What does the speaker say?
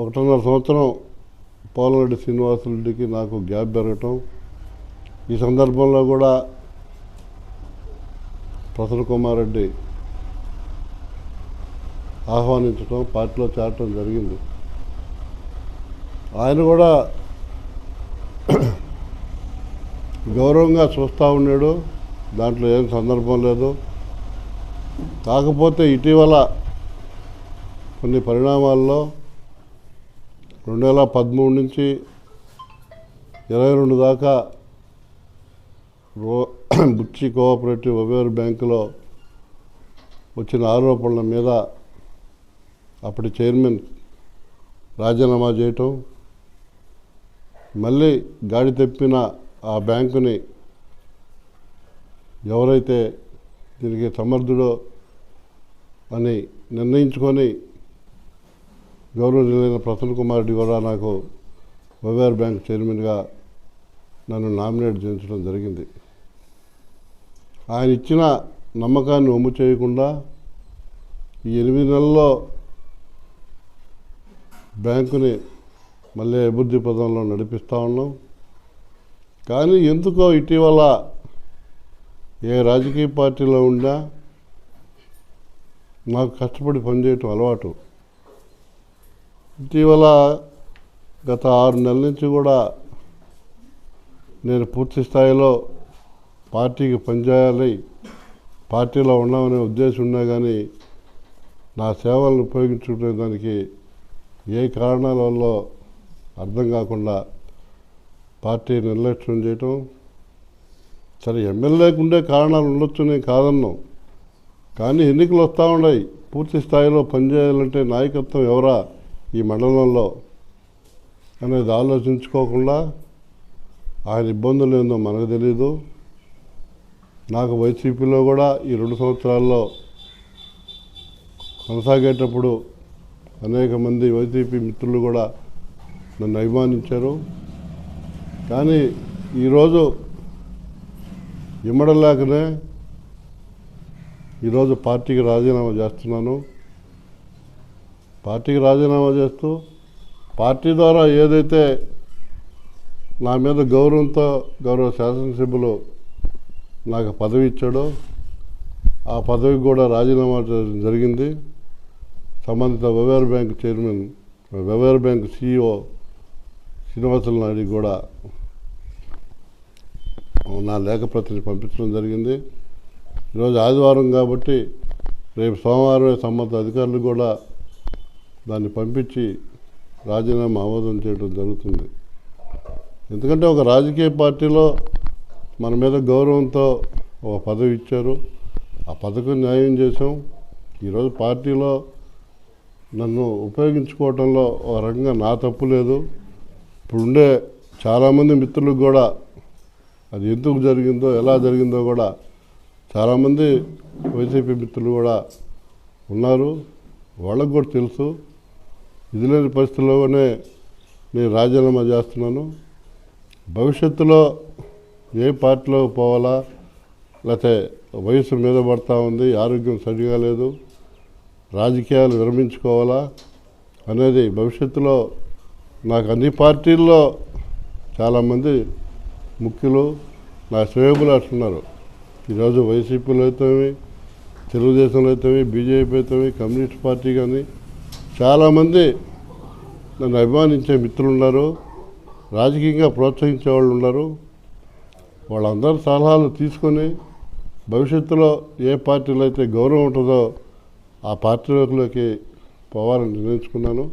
ఒకటిన్నర సంవత్సరం పోలంరెడ్డి శ్రీనివాసరెడ్డికి నాకు గ్యాప్ పెరగటం. ఈ సందర్భంలో కూడా ప్రసన్న కుమార్ రెడ్డి ఆహ్వానించడం పార్టీలో చేరటం జరిగింది. ఆయన కూడా గౌరవంగా చూస్తూ ఉన్నాడు. దాంట్లో ఏం సందర్భం లేదు. కాకపోతే ఇటీవల కొన్ని పరిణామాల్లో రెండు వేల పదమూడు నుంచి ఇరవై రెండు దాకా రో బుచ్చి కోఆపరేటివ్ వెవేర్ బ్యాంకులో వచ్చిన ఆరోపణల మీద అప్పటి చైర్మన్ రాజీనామా చేయటం మళ్ళీ గాడి తెప్పిన ఆ బ్యాంకుని ఎవరైతే దీనికి సమర్థుడో అని నిర్ణయించుకొని గౌరవనీయులైన ప్రసన్న కుమార్ రెడ్డి కూడా నాకు వెవేర్ బ్యాంక్ చైర్మన్గా నన్ను నామినేట్ చేయించడం జరిగింది. ఆయన ఇచ్చిన నమ్మకాన్ని ఒమ్ము చేయకుండా ఈ ఎనిమిది నెలల్లో బ్యాంకుని మళ్ళీ అభివృద్ధి పదంలో నడిపిస్తూ ఉన్నాం. కానీ ఎందుకో ఇటీవల ఏ రాజకీయ పార్టీలో ఉన్నా నాకు కష్టపడి పనిచేయటం అలవాటు. ఇటీవల గత ఆరు నెలల నుంచి కూడా నేను పూర్తి స్థాయిలో పార్టీకి పనిచేయాలి పార్టీలో ఉన్నామనే ఉద్దేశం ఉన్నా కానీ నా సేవలను ఉపయోగించుకునే దానికి ఏ కారణాల వల్ల అర్థం కాకుండా పార్టీ నిర్లక్ష్యం చేయటం. సరే ఎమ్మెల్యేకు ఉండే కారణాలు ఉండొచ్చు నేను కాదన్నాం. కానీ ఎన్నికలు వస్తూ ఉన్నాయి. పూర్తి స్థాయిలో పనిచేయాలంటే నాయకత్వం ఎవరా? ఈ మండలంలో అనేది ఆలోచించుకోకుండా ఆయన ఇబ్బందులు ఏందో మనకు తెలియదు నాకు వైసీపీలో కూడా ఈ రెండు సంవత్సరాల్లో కొనసాగేటప్పుడు అనేక మంది వైసీపీ మిత్రులు కూడా నన్ను అభిమానించారు. కానీ ఈరోజు ఇమ్మడలేకనే ఈరోజు పార్టీకి రాజీనామా చేస్తున్నాను. పార్టీకి రాజీనామా చేస్తూ పార్టీ ద్వారా ఏదైతే నా మీద గౌరవంతో గౌరవ శాసనసభ్యులు నాకు పదవి ఇచ్చాడో ఆ పదవికి కూడా రాజీనామా చేయడం జరిగింది. సంబంధిత weaver bank chairman weaver bank CEO Srinivasula Naidu కూడా నా లేఖ ప్రతిని పంపించడం జరిగింది. ఈరోజు ఆదివారం కాబట్టి రేపు సోమవారమే సంబంధిత అధికారులు కూడా దాన్ని పంపించి రాజీనామా ఆమోదం చేయడం జరుగుతుంది. ఎందుకంటే ఒక రాజకీయ పార్టీలో మన మీద గౌరవంతో ఒక పదవి ఇచ్చారు. ఆ పదకు న్యాయం చేసాం ఈరోజు పార్టీలో నన్ను ఉపయోగించుకోవడంలో ఒక రకంగా నా తప్పు లేదు. ఇప్పుడుండే చాలామంది మిత్రులకు కూడా అది ఎందుకు జరిగిందో ఎలా జరిగిందో కూడా చాలామంది వైసీపీ మిత్రులు కూడా ఉన్నారు. వాళ్ళకు కూడా తెలుసు. ఇది లేని పరిస్థితుల్లోనే నేను రాజీనామా చేస్తున్నాను. భవిష్యత్తులో ఏ పార్టీలో పోవాలా లేకపోతే వయసు మీద పడతా ఉంది ఆరోగ్యం సరిగా లేదు రాజకీయాలు విరమించుకోవాలా అనేది భవిష్యత్తులో నాకు అన్ని పార్టీల్లో చాలామంది ముఖ్యులు నా శ్రేయబులు అంటున్నారు. ఈరోజు వైసీపీలో అయితే తెలుగుదేశంలో అయితే బీజేపీ అయితే కమ్యూనిస్ట్ పార్టీ కానీ చాలామంది నన్ను అభిమానించే మిత్రులు ఉన్నారు రాజకీయంగా ప్రోత్సహించే వాళ్ళు ఉన్నారు. వాళ్ళందరి సలహాలు తీసుకొని భవిష్యత్తులో ఏ పార్టీలో అయితే గౌరవం ఉంటుందో ఆ పార్టీలోకి పోవాలని నిర్ణయించుకున్నాను.